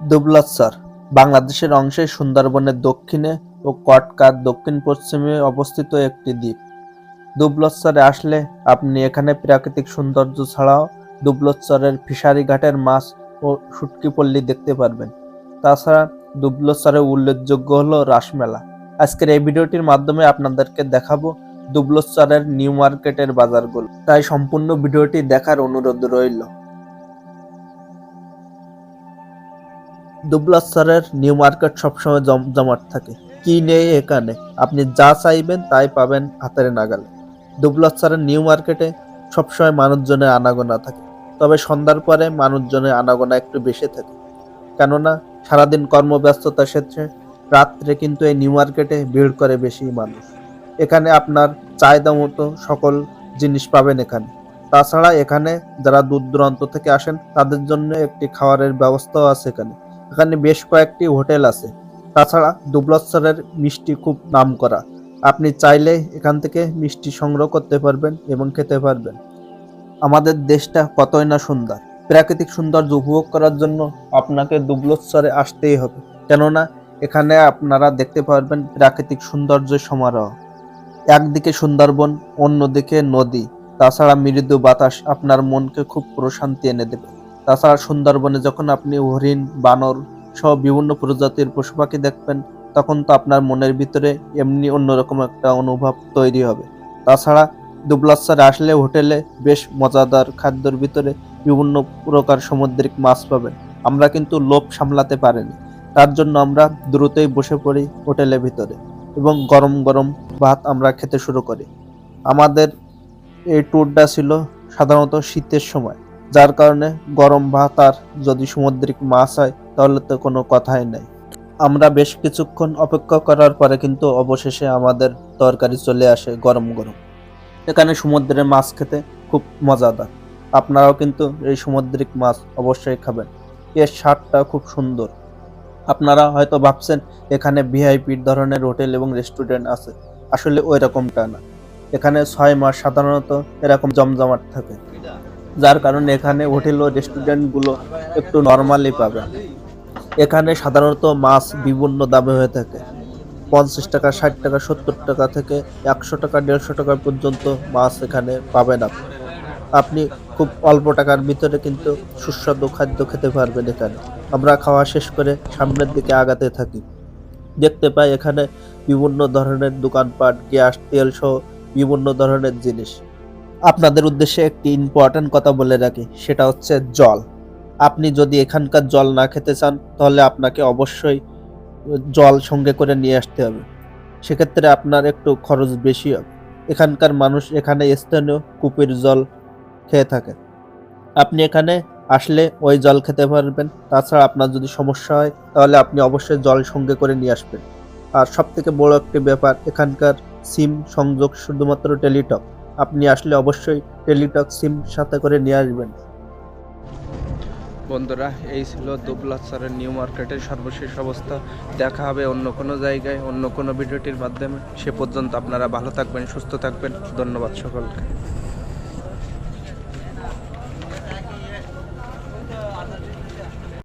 দুবলাচ্ছর বাংলাদেশের অংশে সুন্দরবনের দক্ষিণে ও কটকার দক্ষিণ-পশ্চিমে অবস্থিত একটি দ্বীপ। দুবলাচ্ছরে আসলে আপনি এখানে প্রাকৃতিক সৌন্দর্য ছাড়াও দুবলাচ্ছরের ফিশারি ঘাটের মাছ ও শুটকি পল্লী দেখতে পারবেন। তাছাড়া দুবলাচ্ছরে উল্লেখযোগ্য হলো রাসমেলা। আজকের এই ভিডিওটির মাধ্যমে আপনাদেরকে দেখাবো দুবলাচ্ছরের নিউ মার্কেটের বাজারগুলো। তাই সম্পূর্ণ ভিডিওটি দেখার অনুরোধ রইল। দুবলাচ্ছরের নিউ মার্কেট সবসময় জমজমাট থাকে। কি নেই এখানে? আপনি যা চাইবেন তাই পাবেন হাতের নাগালে। দুবলাচ্ছরের নিউ মার্কেটে সবসময় মানুষজনের আনাগোনা থাকে। তবে সন্ধ্যার পরে মানুষজনের আনাগোনা একটু বেশি থাকে। কেননা, সারাদিন কর্মব্যস্ততার ক্ষেত্রে রাত্রে কিন্তু এই নিউ মার্কেটে ভিড় করে বেশি মানুষ। এখানে আপনার চাহিদা মতো সকল জিনিস পাবেন এখানে। তাছাড়া এখানে যারা দূর দূরান্ত থেকে আসেন, তাদের জন্য একটি খাবারের ব্যবস্থাও আছে এখানে। এখানে বেশ কয়েকটি হোটেল আছে। তাছাড়া দুবলাচ্ছরের মিষ্টি খুব নাম করা আপনি চাইলে এখান থেকে মিষ্টি সংগ্রহ করতে পারবেন এবং খেতে পারবেন। আমাদের দেশটা কতই না সুন্দর। প্রাকৃতিক সৌন্দর্য উপভোগ করার জন্য আপনাকে দুবলাচ্ছরে আসতেই হবে। কেননা, এখানে আপনারা দেখতে পারবেন প্রাকৃতিক সৌন্দর্যের সমারোহ। একদিকে সুন্দরবন, অন্যদিকে নদী। তাছাড়া মৃদু বাতাস আপনার মনকে খুব প্রশান্তি এনে দেবে। তাছাড়া সুন্দরবনে যখন আপনি হরিণ, বানর সহ বিভিন্ন প্রজাতির পশু পাখি দেখবেন, তখন তো আপনার মনের ভিতরে এমনি অন্যরকম একটা অনুভব তৈরি হবে। তাছাড়া দুবলাচ্ছারে আসলে হোটেলে বেশ মজাদার খাদ্যর ভিতরে বিভিন্ন প্রকার সামুদ্রিক মাছ পাবেন। আমরা কিন্তু লোভ সামলাতে পারিনি। তার জন্য আমরা দ্রুতই বসে পড়ি হোটেলের ভিতরে এবং গরম গরম ভাত আমরা খেতে শুরু করি। আমাদের এই ট্যুরটা ছিল সাধারণত শীতের সময়। যার কারণে গরম ভাত আর যদি সামুদ্রিক মাছ হয়, তাহলে তো কোনো কথাই নাই। আমরা বেশ কিছুক্ষণ অপেক্ষা করার পরে কিন্তু অবশেষে আমাদের তরকারি চলে আসে গরম গরম। এখানে সমুদ্রের মাছ খেতে খুব মজাদার। আপনারাও কিন্তু এই সামুদ্রিক মাছ অবশ্যই খাবেন। এর স্বাদটা খুব সুন্দর। আপনারা হয়তো ভাবছেন, এখানে ভিআইপির ধরনের হোটেল এবং রেস্টুরেন্ট আছে। আসলে ওই রকমটা না। এখানে ছয় মাস সাধারণত এরকম জমজমাট থাকে। যার কারণে এখানে হোটেল ও রেস্টুরেন্টগুলো একটু নর্মালি পাবেন এখানে সাধারণত মাছ বিভিন্ন দামে হয়ে থাকে। পঞ্চাশ টাকা, ষাট টাকা, সত্তর টাকা থেকে একশো টাকা, দেড়শো টাকা পর্যন্ত মাছ এখানে পাবেন আপনি। আপনি খুব অল্প টাকার ভিতরে কিন্তু সুস্বাদু খাদ্য খেতে পারবেন এখানে। আমরা খাওয়া শেষ করে সামনের দিকে আগাতে থাকি। দেখতে পাই এখানে বিভিন্ন ধরনের দোকানপাট, গ্যাস, তেল সহ বিভিন্ন ধরনের জিনিস। আপনাদের উদ্দেশ্যে একটি ইম্পর্ট্যান্ট কথা বলে রাখি, সেটা হচ্ছে জল। আপনি যদি এখানকার জল না খেতে চান, তাহলে আপনাকে অবশ্যই জল সঙ্গে করে নিয়ে আসতে হবে। সেক্ষেত্রে আপনার একটু খরচ বেশি হবে। এখানকার মানুষ এখানে স্থানীয় কূপের জল খেয়ে থাকে। আপনি এখানে আসলে ওই জল খেতে পারবেন। তাছাড়া আপনার যদি সমস্যা হয়, তাহলে আপনি অবশ্যই জল সঙ্গে করে নিয়ে আসবেন। আর সব থেকে বড় একটি ব্যাপার, এখানকার সিম সংযোগ শুধুমাত্র টেলিটক। আপনি আসলে অবশ্যই টেলিটক সিম সাথে করে নিয়ে আসবেন। বন্ধুরা, এই ছিল দুবলাচ্ছরের নিউ মার্কেটের সর্বশেষ অবস্থা। দেখা হবে অন্য কোনো জায়গায়, অন্য কোনো ভিডিওটির মাধ্যমে। সে পর্যন্ত আপনারা ভালো থাকবেন, সুস্থ থাকবেন। ধন্যবাদ সকলকে।